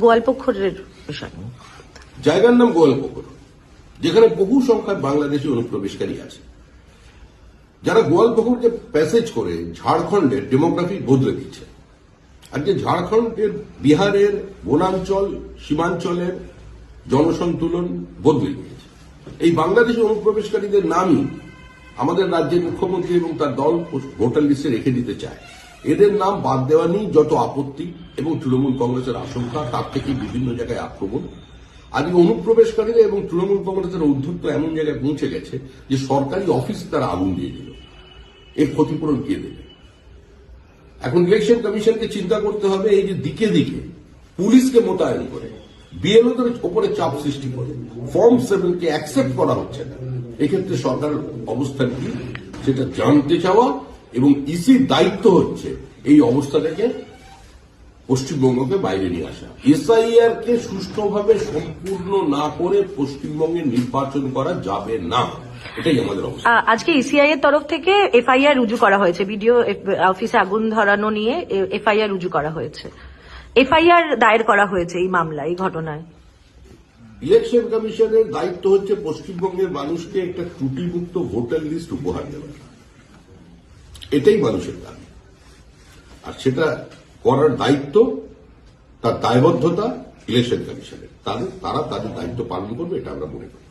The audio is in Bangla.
গোয়ালপক্ষরের বিষয়। জায়গার নাম গোয়ালপুকুর যেখানে বহু সংখ্যায় বাংলাদেশি অনুপ্রবেশকারী আছে। যারা গোয়ালপুকুরকে প্যাসেজ করে ঝাড়খণ্ডের ডেমোগ্রাফি বদলে দিচ্ছে। আজকে ঝাড়খণ্ডের বিহারের বনাঞ্চল, সীমাঞ্চলের জনসন্তুলন বদলে দিয়েছে। এই বাংলাদেশি অনুপ্রবেশকারীদের নামই আমাদের রাজ্যের মুখ্যমন্ত্রী এবং তার দল ভোটার লিস্টে রেখে দিতে চায়। এদের নাম বাদ দেওয়া নিয়ে যত আপত্তি এবং তৃণমূল কংগ্রেসের আশঙ্কা, তার থেকে বিভিন্ন জায়গায় আক্রমণ। আজকে অনুপ্রবেশকারীরা এবং তৃণমূল কংগ্রেসের ঔদ্ধত্য এমন জায়গায় পৌঁছে গেছে যে সরকারি অফিস তারা আগুন দিয়ে দিল এর ক্ষতিপূরণ কে দেবে? এখন ইলেকশন কমিশনকে চিন্তা করতে হবে এই যে দিকে দিকে পুলিশকে মোতায়েন করে। বিএলওদের উপরে চাপ সৃষ্টি করে। ফর্ম সেভেনকে অ্যাকসেপ্ট করা হচ্ছে না। এক্ষেত্রে সরকারের অবস্থান কি? সেটা জানতে চাওয়া এবং ইসির দায়িত্ব হচ্ছে এই অবস্থাটাকে পশ্চিমবঙ্গকে বাইরে নিয়ে আসা। এসআইআর কে সুষ্ঠুভাবে সম্পূর্ণ না করে পশ্চিমবঙ্গে নির্বাচন করা যাবে না। এটাই আমাদের অবস্থা। আজকে ইসিআই এর তরফ থেকে এফআইআর রুজু করা হয়েছে। বিডিও অফিসে আগুন ধরানো নিয়ে এফআইআর রুজু করা হয়েছে। এফআইআর দায়ের করা হয়েছে এই মামলা এই ঘটনায়। ইলেকশন কমিশনের দায়িত্ব হচ্ছে পশ্চিমবঙ্গের মানুষকে একটা ত্রুটিমুক্ত ভোটার লিস্ট উপহার দেওয়া। এটাই মানুষের দাবি। আর সেটা করার দায়িত্ব, তার দায়বদ্ধতা ইলেকশন কমিশনের। তাদের, তারা তাদের দায়িত্ব পালন করবে, এটা আমরা মনে করি।